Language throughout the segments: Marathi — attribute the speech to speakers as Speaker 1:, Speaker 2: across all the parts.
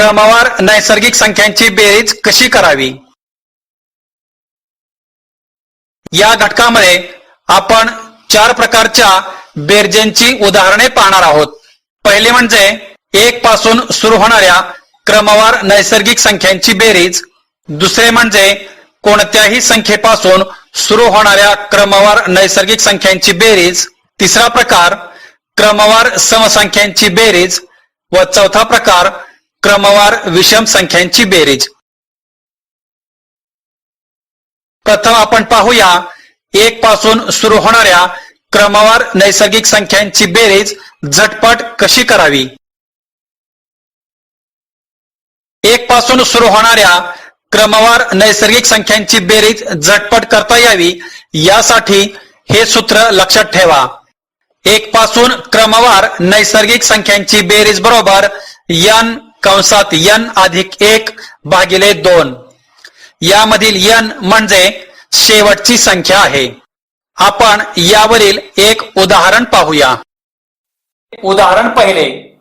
Speaker 1: क्रमवार नैसर्गिक संख्यांची बेरीज कशी करावी? या घटकामध्ये आपण चार प्रकारच्या बेरजेंची उदाहरणे पाहणार आहोत. पहिले म्हणजे एक पासून सुरू होणाऱ्या क्रमवार नैसर्गिक संख्यांची बेरीज. दुसरे म्हणजे कोणत्याही संख्येपासून सुरू होणाऱ्या क्रमवार नैसर्गिक संख्यांची बेरीज. तिसरा प्रकार क्रमवार समसंख्यांची बेरीज. व चौथा प्रकार क्रमवार विषम संख्यांची बेरीज. प्रथम आपण पाहूया एक पासून सुरू होणाऱ्या क्रमवार नैसर्गिक संख्यांची बेरीज झटपट कशी करावी? एक पासून सुरू होणाऱ्या क्रमवार नैसर्गिक संख्यांची बेरीज झटपट करता यावी यासाठी हे सूत्र लक्षात ठेवा. एक पासून क्रमवार नैसर्गिक संख्यांची बेरीज बरोबर यन कंसात यन अधिक एक भागिले दोन. यामधील यन म्हणजे शेवटची संख्या आहे. आपण यावरील एक उदाहरण पाहूया. उदाहरण पहिले.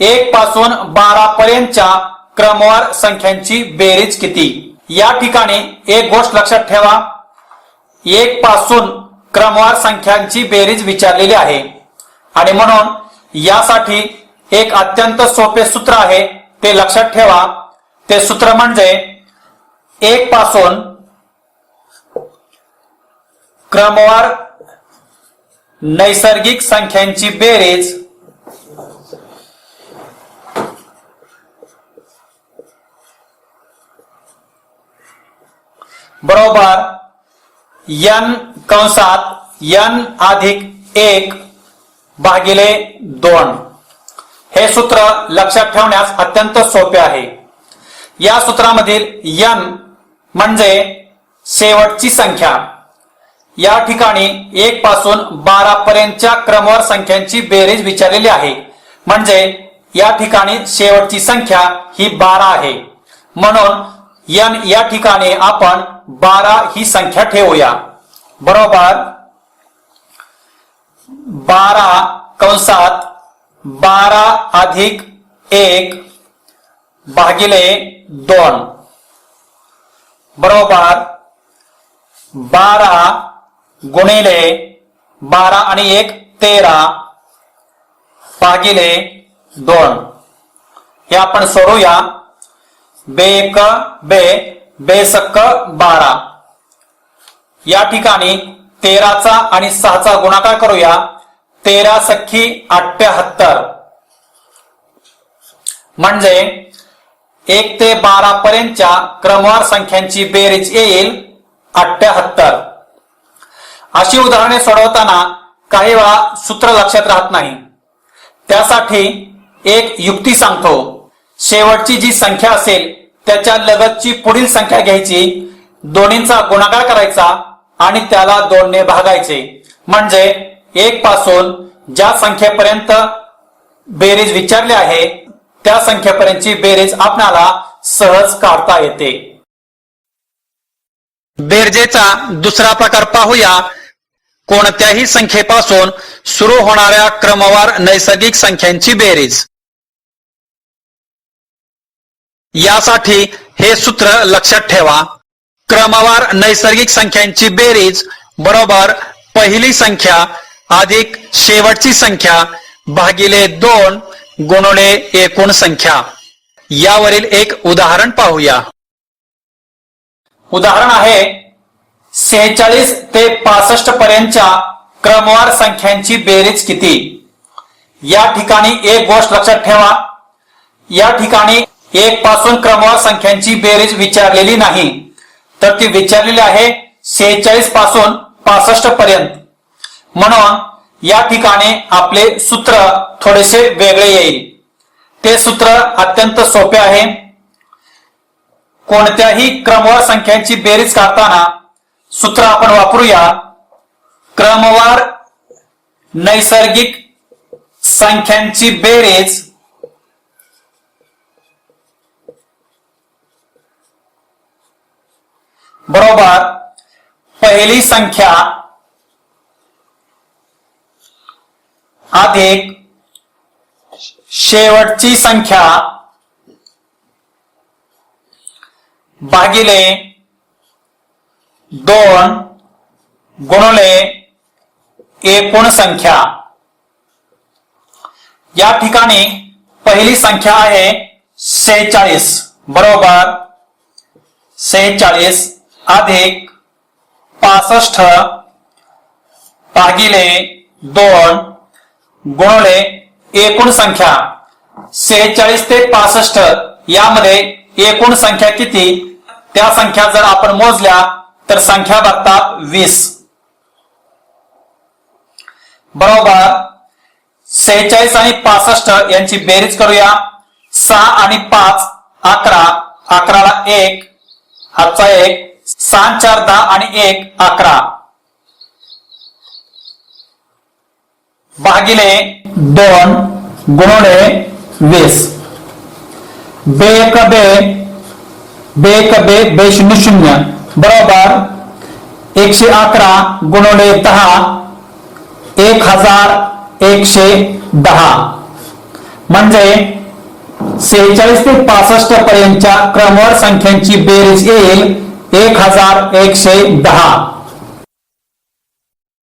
Speaker 1: एक पासून बारा पर्यंतच्या क्रमवार संख्यांची बेरीज किती? या ठिकाणी एक गोष्ट लक्षात ठेवा. एक पासून क्रमवार संख्यांची बेरीज विचारलेली आहे. आणि म्हणून यासाठी एक अत्यंत सोपे सूत्र आहे ते लक्षात ठेवा. ते सूत्र म्हणजे एक पासून क्रमवार नैसर्गिक संख्यांची बेरीज बरोबर यन कंसात यन अधिक एक भागिले दोन. हे सूत्र लक्षात ठेवण्यास अत्यंत सोपे आहे. या सूत्रामधील यन म्हणजे शेवटची संख्या. या ठिकाणी एक पासून बारा पर्यंतच्या क्रमवार संख्यांची बेरीज विचारलेली आहे. म्हणजे या ठिकाणी शेवटची संख्या ही बारा आहे. म्हणून यन या ठिकाणी आपण बारा ही संख्या ठेवूया. बरोबर? बारा कंसात बारा अधिक एक भागिले दोन. बरोबर. बारा गुणिले बारा आणि एक तेरा भागिले दोन. हे आपण सोडूया. बे एक बे बेसक्क बारा. या ठिकाणी तेराचा आणि सहाचा गुणाकार करूया. तेरा सख्खी अठ्याहत्तर. म्हणजे एक ते बारा पर्यंतच्या क्रमवार संख्यांची बेरीज येईल अठ्याहत्तर. अशी उदाहरणे सोडवताना काही वेळा सूत्र लक्षात राहत नाही. त्यासाठी एक युक्ती सांगतो. शेवटची जी संख्या असेल त्याच्या लगतची पुढील संख्या घ्यायची दोन्हींचा गुणाकार करायचा आणि त्याला दोनने भागायचे. म्हणजे एक पासून ज्या संख्येपर्यंत बेरीज विचारली आहे त्या संख्येपर्यंतची बेरीज आपणाला सहज काढता येते. बेरजेचा दुसरा प्रकार पाहूया. कोणत्याही संख्येपासून सुरू होणाऱ्या क्रमवार नैसर्गिक संख्यांची बेरीज. यासाठी हे सूत्र लक्षात ठेवा. क्रमवार नैसर्गिक संख्यांची बेरीज बरोबर पहिली संख्या अधिक शेवटची संख्या भागिले दोन गुणुले एकूण संख्या. यावरील एक उदाहरण पाहूया. उदाहरण आहे सेहेचाळीस ते पासष्ट पर्यंतच्या क्रमवार संख्यांची बेरीज किती? या ठिकाणी एक गोष्ट लक्षात ठेवा. या ठिकाणी एक पासून क्रमवार संख्यांची बेरीज विचारलेली नाही. तर ती विचारलेली आहे सेहेचाळीसपासून पासष्ट पर्यंत. म्हणून या ठिकाणी आपले सूत्र थोडेसे वेगळे येईल. ते सूत्र अत्यंत सोपे आहे. कोणत्याही क्रमवार संख्यांची बेरीज काढताना सूत्र आपण वापरूया. क्रमवार नैसर्गिक संख्यांची बेरीज. बरोबर पहिली संख्या अधिक शेवटची संख्या. भागिले दोन गुणले एकूण संख्या. या ठिकाणी पहिली संख्या आहे शेहेचाळीस बरोबर? शेहेचाळीस अधिक पासष्ट. भागिले दोन गुणले एकूण संख्या सेहेचाळीस ते पासष्ट यामध्ये एकूण संख्या किती? त्या संख्या जर आपण मोजल्या तर संख्या बघतात वीस. बरोबर सेहेचाळीस आणि पासष्ट यांची बेरीज करूया. सहा आणि पाच अकरा अकराला एक हातचा एक सहा चार दहा आणि एक अकरा. भागिले दोन गुणोडे वीस. बे एक बे बे एक बे बे शून्य शून्य. बरोबर? एकशे अकरा गुणोडे दहा एक हजार एकशे दहा. म्हणजे सेहेचाळीस ते पासष्ट पर्यंतच्या क्रमवार संख्यांची बेरीज येईल एक हजार एकशे दहा.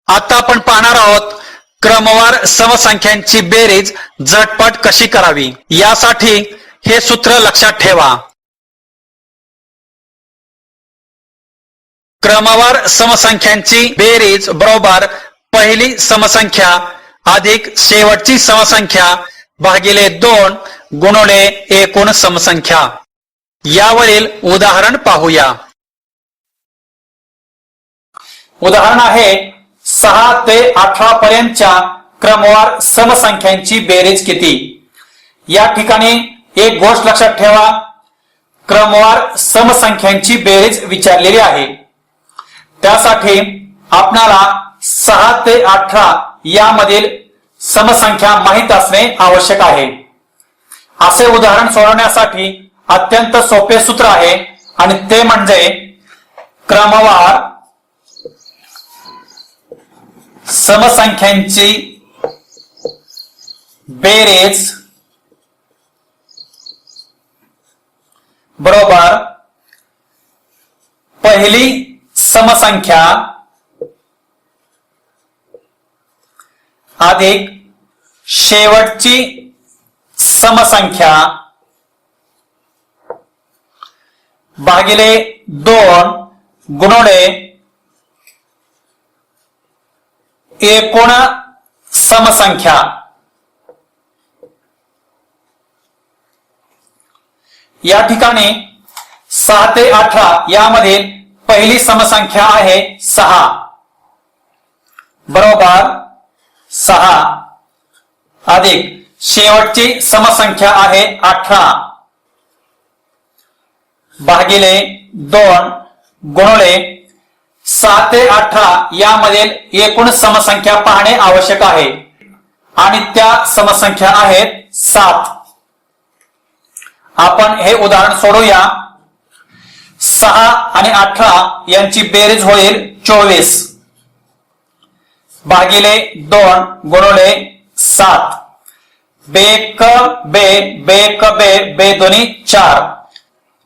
Speaker 1: आता आपण पाहणार आहोत क्रमवार समसंख्यांची बेरीज झटपट कशी करावी? यासाठी हे सूत्र लक्षात ठेवा. क्रमवार समसंख्यांची बेरीज बरोबर पहिली समसंख्या अधिक शेवटची समसंख्या भागिले दोन गुणुले एकूण समसंख्या यावरील उदाहरण पाहूया. उदाहरण आहे सहा ते अठरा पर्यंतच्या क्रमवार समसंख्यांची बेरीज किती? या ठिकाणी एक गोष्ट लक्षात ठेवा. क्रमवार समसंख्यांची बेरीज विचारलेली आहे. त्यासाठी आपणाला सहा ते अठरा यामधील समसंख्या माहीत असणे आवश्यक आहे. असे उदाहरण सोडवण्यासाठी अत्यंत सोपे सूत्र आहे आणि ते म्हणजे क्रमवार समसंख्यांची बेरेज बरोबर पहिली समसंख्या अधिक शेवटची समसंख्या भागिले दोन गुणोडे एकूण समसंख्या. या ठिकाणी सहा ते अठरा यामधील पहिली समसंख्या आहे सहा. बरोबर सहा. अधिक शेवटची समसंख्या आहे अठरा. भागिले दोन गुणले सात ते अठरा यामधील एकूण समसंख्या पाहणे आवश्यक आहे. आणि त्या समसंख्या आहेत सात. आपण हे उदाहरण सोडूया. सहा आणि अठरा यांची बेरीज होईल चोवीस. भागिले दोन गुणवले सात. बेक बे बेक बे बे दोन्ही चार.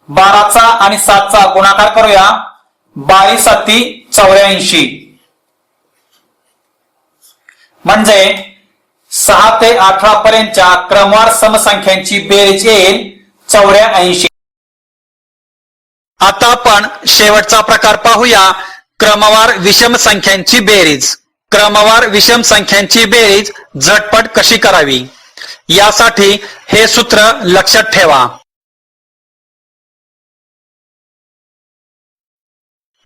Speaker 1: बाराचा आणि सातचा गुणाकार करूया. बावीस अति चौऱ्याऐंशी. म्हणजे सहा ते अठरा पर्यंतच्या क्रमवार समसंख्यांची बेरीज येईल चौऱ्याऐंशी. आता आपण शेवटचा प्रकार पाहूया क्रमवार विषम संख्यांची बेरीज. क्रमवार विषम संख्यांची बेरीज झटपट कशी करावी? यासाठी हे सूत्र लक्षात ठेवा.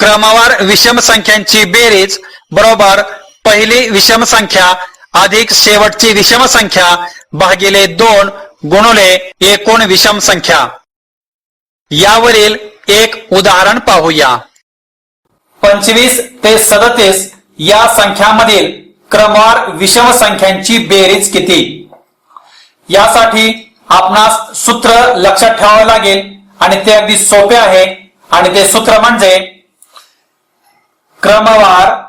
Speaker 1: क्रमवार विषम संख्यांची बेरीज. बरोबर. पहिली विषम संख्या अधिक शेवटची विषम संख्या भागिले दोन गुणुले एकूण विषम संख्या. यावरील एक उदाहरण पाहूया. पंचवीस ते सदतीस या संख्यामधील क्रमवार विषम संख्यांची बेरीज किती? यासाठी आपणास सूत्र लक्षात ठेवावे लागेल आणि ते अगदी सोपे आहे आणि ते सूत्र म्हणजे क्रमवार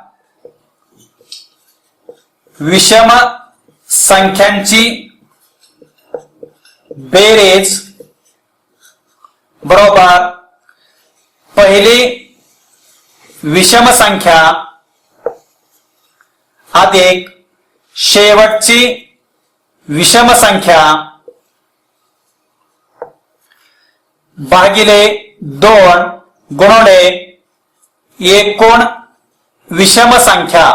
Speaker 1: विषम संख्यांची बेरीज. बरोबर. पहिली विषम संख्या. अधिक शेवटची विषम संख्या. भागिले दोन गुणोडे एकूण विषम संख्या.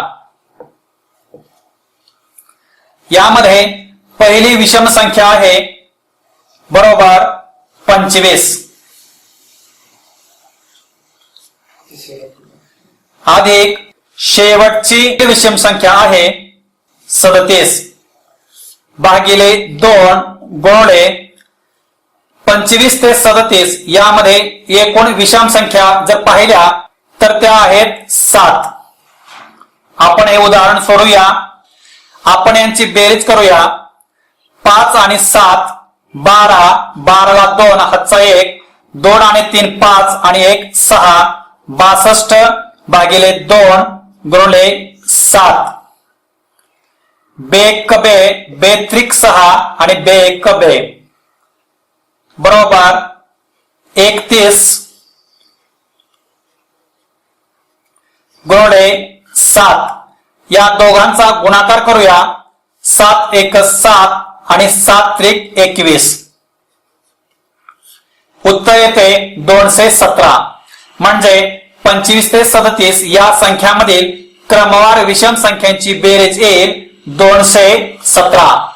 Speaker 1: यामध्ये पहिली विषम संख्या आहे बरोबर पंचवीस. अधिक शेवटची विषम संख्या आहे सदतीस. भागिले दोन गुणले पंचवीस ते सदतीस यामध्ये एकूण विषम संख्या जर पाहिल्या तर त्या आहेत सात. आपण हे उदाहरण सोडूया. आपण यांची बेरीज करूया. पाच आणि सात बारा बाराला दोन हातचा एक दोन आणि तीन पाच आणि एक सहा बासष्ट भागिले दोन गुणले सात. बेक बे बेत्रिक सहा आणि बेक बे. बरोबर? एकतीस. गुणले सात. या दोघांचा गुणाकार करूया. सात एक सात आणि सात त्रिक एकवीस. उत्तर येते दोनशे सतरा. म्हणजे पंचवीस ते सदतीस या संख्यामधील क्रमवार विषम संख्यांची बेरीज येईल दोनशे सतरा.